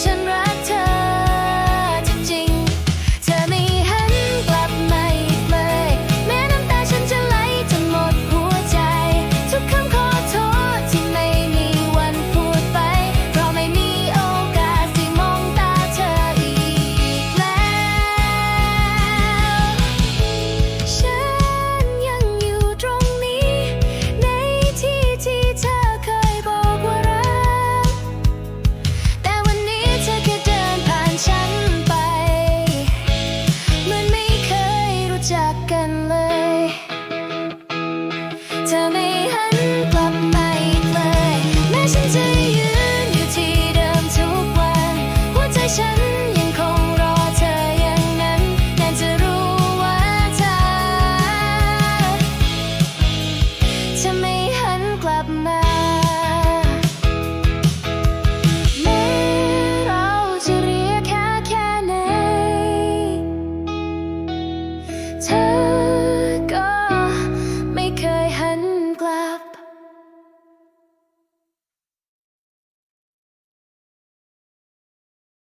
ราะฉันรั เธอไม่หันกลับมาเลย แม้ฉันจะยืนอยู่ที่เดิมทุกวัน หัวใจฉัน